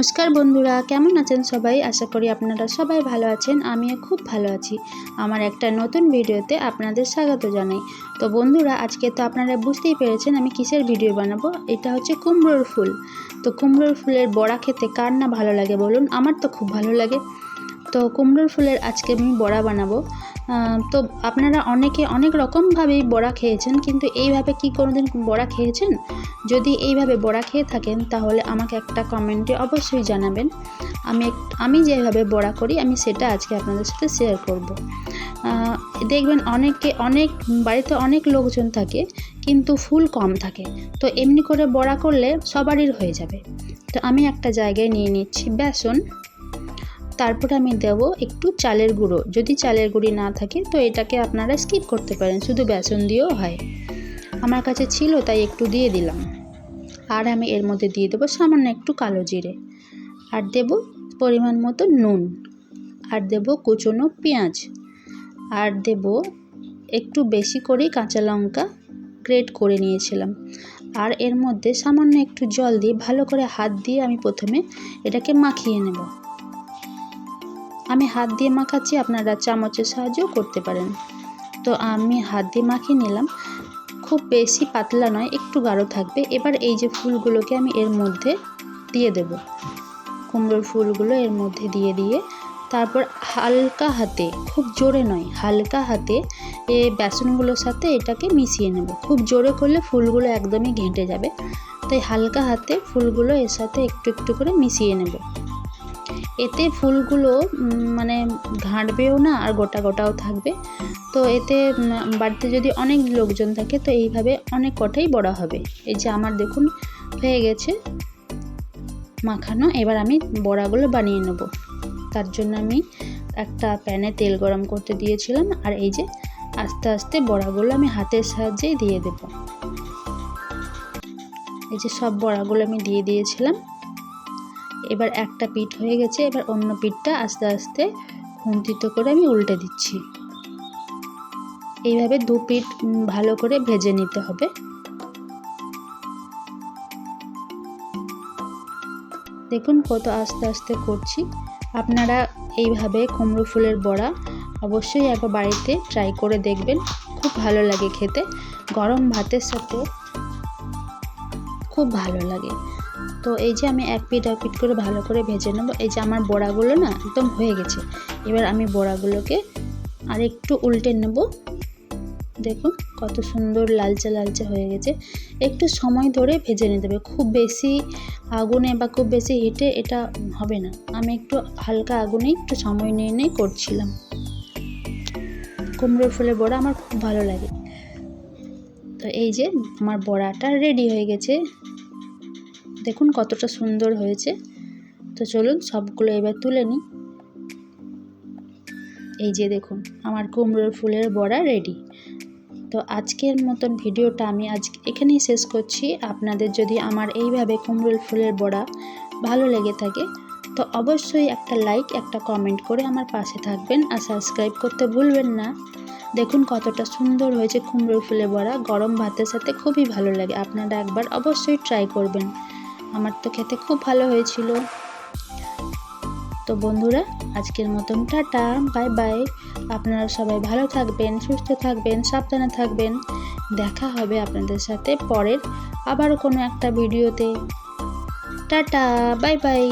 নমস্কার বন্ধুরা, কেমন আছেন সবাই? আশা করি আপনারা সবাই ভালো আছেন, আমিও খুব ভালো আছি। আমার একটা নতুন ভিডিওতে আপনাদের স্বাগত জানাই। তো বন্ধুরা, আজকে তো আপনারা বুঝতেই পেরেছেন আমি কিসের ভিডিও বানাবো? এটা হচ্ছে কুমড়োর ফুল। তো কুমড়োর ফুলের বড়া খেতে কার না ভালো লাগে বলুন? আমার তো খুব ভালো লাগে। তো কুমড়োর ফুলের আজকে আমি বড়া বানাবো। তো আপনারা অনেকে অনেক রকমভাবেই বড়া খেয়েছেন, কিন্তু এইভাবে কি কোনোদিন বড়া খেয়েছেন? যদি এইভাবে বড়া খেয়ে থাকেন, তাহলে আমাকে একটা কমেন্টে অবশ্যই জানাবেন। আমি আমি যেভাবে বড়া করি, আমি সেটা আজকে আপনাদের সাথে শেয়ার করব। দেখবেন অনেকে, অনেক, বাড়িতে অনেক লোকজন থাকে, কিন্তু ফুল কম থাকে। তো এমনি করে বড়া করলে সবারই হয়ে যাবে। তো আমি একটা জায়গায় নিয়ে নিচ্ছি বেসন। তারপর আমি দেব একটু চালের গুঁড়ো। যদি চালের গুঁড়ি না থাকে, তো এটাকে আপনারা স্কিপ করতে পারেন, শুধু বেসন দিয়েও হয়। আমার কাছে ছিল, তাই একটু দিয়ে দিলাম। আর আমি এর মধ্যে দিয়ে দেবো সামান্য একটু কালো জিরে। আর দেব পরিমাণ মতো নুন। আর দেব কুচনো পেঁয়াজ। আর দেব একটু বেশি করেই কাঁচা লঙ্কা গ্রেট করে নিয়েছিলাম। আর এর মধ্যে সামান্য একটু জল দিয়ে ভালো করে হাত দিয়ে আমি প্রথমে এটাকে মাখিয়ে নেব। আমি হাত দিয়ে মাখাচ্ছি, আপনারা চামচের সাহায্যও করতে পারেন। তো আমি হাত দিয়ে মাখিয়ে নিলাম। খুব বেশি পাতলা নয়, একটু গাঢ় থাকবে। এবার এই যে ফুলগুলোকে আমি এর মধ্যে দিয়ে দেব। কুমড়োর ফুলগুলো এর মধ্যে দিয়ে দিয়ে, তারপর হালকা হাতে, খুব জোরে নয়, হালকা হাতে এ বেসনগুলোর সাথে এটাকে মিশিয়ে নেব। খুব জোরে করলে ফুলগুলো একদমই ঘেঁটে যাবে। তাই হালকা হাতে ফুলগুলো এর সাথে একটু একটু করে মিশিয়ে নেব। এতে ফুলগুলো মানে ঘাঁটবেও না আর গোটা গোটাও থাকবে। তো এতে বাড়িতে যদি অনেক লোকজন থাকে, তো এইভাবে অনেক কটাই বড়া হবে। এই যে আমার দেখুন, হয়ে গেছে মাখানো। এবার আমি বড়াগুলো বানিয়ে নেব। তার জন্য আমি একটা প্যানে তেল গরম করতে দিয়েছিলাম আর এই যে আস্তে আস্তে বড়াগুলো আমি হাতের সাহায্যেই দিয়ে দেব। এই যে সব বড়াগুলো আমি দিয়ে দিয়েছিলাম। এবার একটা পিঠ হয়ে গেছে, এবার অন্য পিঠটা আস্তে আস্তে খুন্তিত করে আমি উল্টে দিচ্ছি। এইভাবে দু পিঠ ভালো করে ভেজে নিতে হবে। দেখুন কত আস্তে আস্তে করছি। আপনারা এইভাবে কুমড়ো ফুলের বড়া অবশ্যই একবার বাড়িতে ট্রাই করে দেখবেন। খুব ভালো লাগে খেতে। গরম ভাতের সাথে খুব ভালো লাগে। তো এই যে আমি এক পিট এক পিট করে ভালো করে ভেজে নেব। এই যে আমার বড়াগুলো না একদম হয়ে গেছে। এবার আমি বড়াগুলোকে আর একটু উল্টে নেব। দেখুন কত সুন্দর লালচে লালচে হয়ে গেছে। একটু সময় ধরে ভেজে নিতে হবে। খুব বেশি আগুনে বা খুব বেশি হিটে এটা হবে না। আমি একটু হালকা আগুনে একটু সময় নিয়ে নিয়ে করছিলাম। কুমড়ো ফুলের বড়া আমার খুব ভালো লাগে। তো এই যে আমার বড়াটা রেডি হয়ে গেছে। দেখুন কতটা সুন্দর হয়েছে। তো চলুন সবগুলো এবার তুলে নিই। এই যে দেখুন, আমার কুমড়োর ফুলের বড়া রেডি তো আজকের মতন ভিডিওটা আমি আজ এখানেই শেষ করছি। আপনাদের যদি আমার এইভাবে কুমড়োর ফুলের বড়া ভালো লেগে থাকে, তো অবশ্যই একটা লাইক একটা কমেন্ট করে আমার পাশে থাকবেন আর সাবস্ক্রাইব করতে ভুলবেন না। দেখুন কতটা সুন্দর হয়েছে কুমড়োর ফুলের বড়া। গরম ভাতের সাথে খুবই ভালো লাগে। আপনারা একবার অবশ্যই ট্রাই করবেন। আমার তো খেতে খুব ভালো হয়েছিল। তো বন্ধুরা, আজকের মতন টাটা বাই বাই আপনারা সবাই ভালো থাকবেন, সুস্থ থাকবেন, সাবধানে থাকবেন। দেখা হবে আপনাদের সাথে পরের আবার কোনো একটা ভিডিওতে। Tata bye bye